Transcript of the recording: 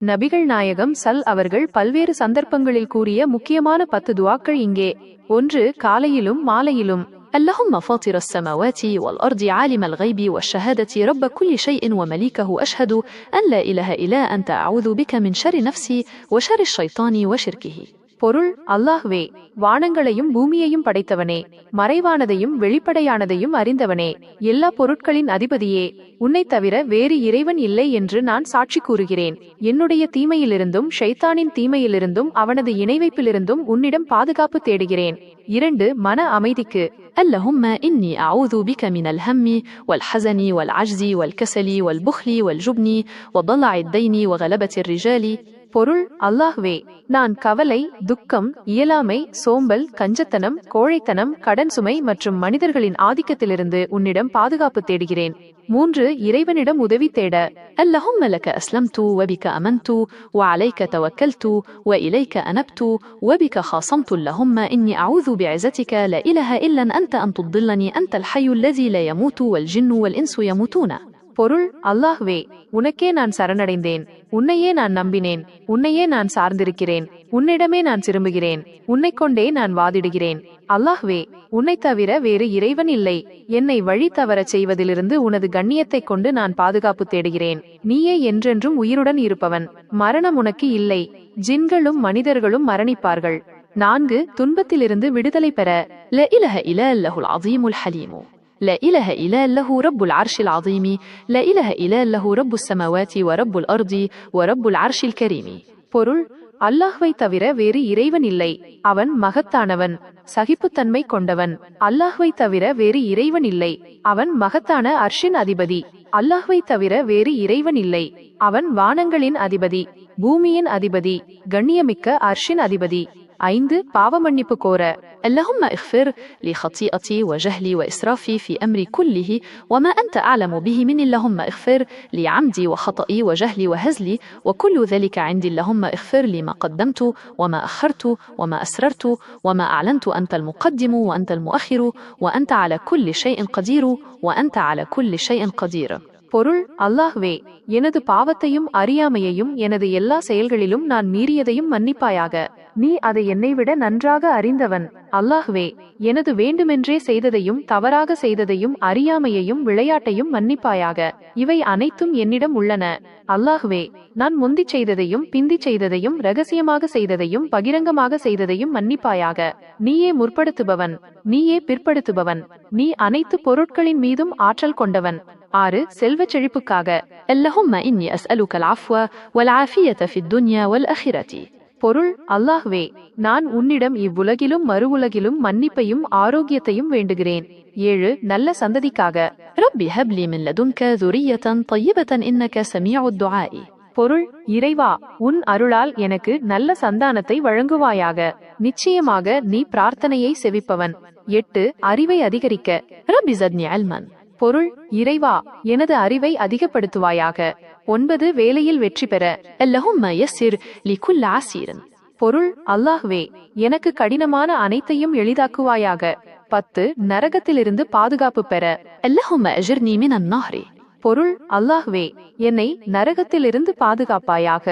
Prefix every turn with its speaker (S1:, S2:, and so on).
S1: நபிகள் நாயகம் சல் அவர்கள் பல்வேறு சந்தர்ப்பங்களில் கூறிய முக்கியமான பத்து துவாக்கள் இங்கே ஒன்று காலையிலும் மாலையிலும்
S2: اللهم فاطر السماوات والأرض عالم الغيب والشهادة رب كل شيء ومليكه أشهد أن لا إله إلا أنت أعوذ بك من شر نفسي وشر الشيطان وشركه
S1: பொருள் அல்லாஹ்வே வானங்களையும் பூமியையும் படைத்தவனே மறைவானதையும் வெளிப்படையானதையும் அறிந்தவனே எல்லா பொருட்களின் அதிபதியே உன்னைத் தவிர வேறு இறைவன் இல்லை என்று நான் சாட்சி கூறுகிறேன் என்னுடைய தீமையிலிருந்தும் ஷைத்தானின் தீமையிலிருந்தும் அவனது இணைவைப்பிலிருந்தும் உன்னிடம் பாதுகாப்பு தேடுகிறேன் இரண்டு மன அமைதிக்கு
S2: اللهم إني أعوذ بك من الهم والحزن والعجز والكسل والبخل والجبن وضلع الدين وغلبة الرجال
S1: பொருள் அல்லாஹ்வே நான் கவலை துக்கம் இயலாமை சோம்பல் கஞ்சத்தனம் கோழைத்தனம் கடன் சுமை மற்றும் மனிதர்களின் ஆதிக்கத்திலிருந்து உன்னிடம் பாதுகாப்பு தேடுகிறேன் மூன்று இறைவனிடம் உதவி தேட
S2: اللهم لك أسلمت وبك أمنت وعليك توكلت وإليك أنبت وبك خاصمت اللهم إني أعوذ بعزتك لا إله إلا أنت أن تضلني أنت الحي الذي لا يموت والجن والإنس يموتون
S1: பொருள் அல்லாஹ்வே உனக்கே நான் சரணடைந்தேன். உன்னையே நான் நம்பினேன். உன்னையே நான் சார்ந்திருக்கிறேன். உன்னிடமே நான் திரும்புகிறேன். உன்னை கொண்டே நான் வாதிடுகிறேன். அல்லாஹ்வே உன்னை தவிர வேறு இறைவன் இல்லை. என்னை வழி தவறச் செய்வதிலிருந்து உனது கண்ணியத்தைக் கொண்டு நான் பாதுகாப்பு தேடுகிறேன். நீயே என்றென்றும் உயிருடன் இருப்பவன். மரணம் உனக்கு இல்லை. ஜின்களும் மனிதர்களும் மரணிப்பார்கள். நான்கு துன்பத்திலிருந்து விடுதலை பெற.
S2: ல இலஹ இல அல்லஹுல் அவியமுல் ஹலீமு. لا إله إلا له رب العرش العظيم لا إله إلا له رب السماوات ورب الأرض ورب العرش الكريم
S1: பொருள் அல்லாஹ்வை தவிர வேறு இறைவன் இல்லை அவன் மகத்தானவன் சகிப்புத்தன்மை கொண்டவன் அல்லாஹ்வை தவிர வேறு இறைவன் இல்லை அவன் மகத்தான அர்ஷின் அதிபதி அல்லாஹ்வை தவிர வேறு இறைவன் இல்லை அவன் வானங்களின் அதிபதி பூமியின் அதிபதி கண்ணியமிக்க அர்ஷின் அதிபதி ஐந்து பாவமன்னிப்பு கோர
S2: اللهم اغفر لي خطيئتي وجهلي وإسرافي في أمري كله وما أنت أعلم به مني اللهم اغفر لي عمدي وخطئي وجهلي وهزلي وكل ذلك عندي اللهم اغفر لي ما قدمت وما أخرت وما أسررت وما أعلنت أنت المقدم وأنت المؤخر وأنت على كل شيء قدير وأنت على كل شيء قدير
S1: பொருள் அல்லாஹ்வே எனது பாவத்தையும் அறியாமையையும் எனது எல்லா செயல்களிலும் நான் மீறியதையும் மன்னிப்பாயாக. நீ அதை என்னை விட நன்றாக அறிந்தவன். அல்லாஹ்வே எனது வேண்டுமென்றே செய்ததையும் தவறாக செய்ததையும் அறியாமையையும் விளையாட்டையும் மன்னிப்பாயாக. இவை அனைத்தும் என்னிடம் உள்ளன. அல்லாஹ்வே நான் முந்திச் செய்ததையும் பிந்திச் செய்ததையும் ரகசியமாக செய்ததையும் பகிரங்கமாக செய்ததையும் மன்னிப்பாயாக. நீயே முற்படுத்துபவன். நீயே பிற்படுத்துபவன். நீ அனைத்து பொருட்களின் மீதும் ஆற்றல் கொண்டவன். ஆறு செல்வச் செழிப்புக்காக
S2: اللهم إني أسألك العفو والعافية في الدنيا والآخرة
S1: பொருள் அல்லாஹ்வே நான் உன்னிடம் இவ்வுலகிலும் மறுவுலகிலும் மன்னிப்பையும் ஆரோக்கியத்தையும் வேண்டுகிறேன் ஏழு நல்ல சந்ததிக்காக
S2: ربي هب لي من لدنك ذرية طيبة إنك سميع الدعاء
S1: பொருள் இறைவா உன் அருளால் எனக்கு நல்ல சந்தானத்தை வழங்குவாயாக நிச்சயமாக நீ பிரார்த்தனையை செவிப்பவன் எட்டு அறிவை அதிகரிக்க
S2: ربي زدني علما
S1: பொருள் இறைவா எனது அறிவை அதிகப்படுத்துவாயாக. ஒன்பது வேலையில் வெற்றி பெற. பொருள் அல்லாஹ்வே எனக்கு கடினமான அனைத்தையும் எளிதாக்குவாயாக. பத்து நரகத்திலிருந்து பாதுகாப்பு பெற. பொருள் அல்லாஹ்வே என்னை நரகத்திலிருந்து பாதுகாப்பாயாக.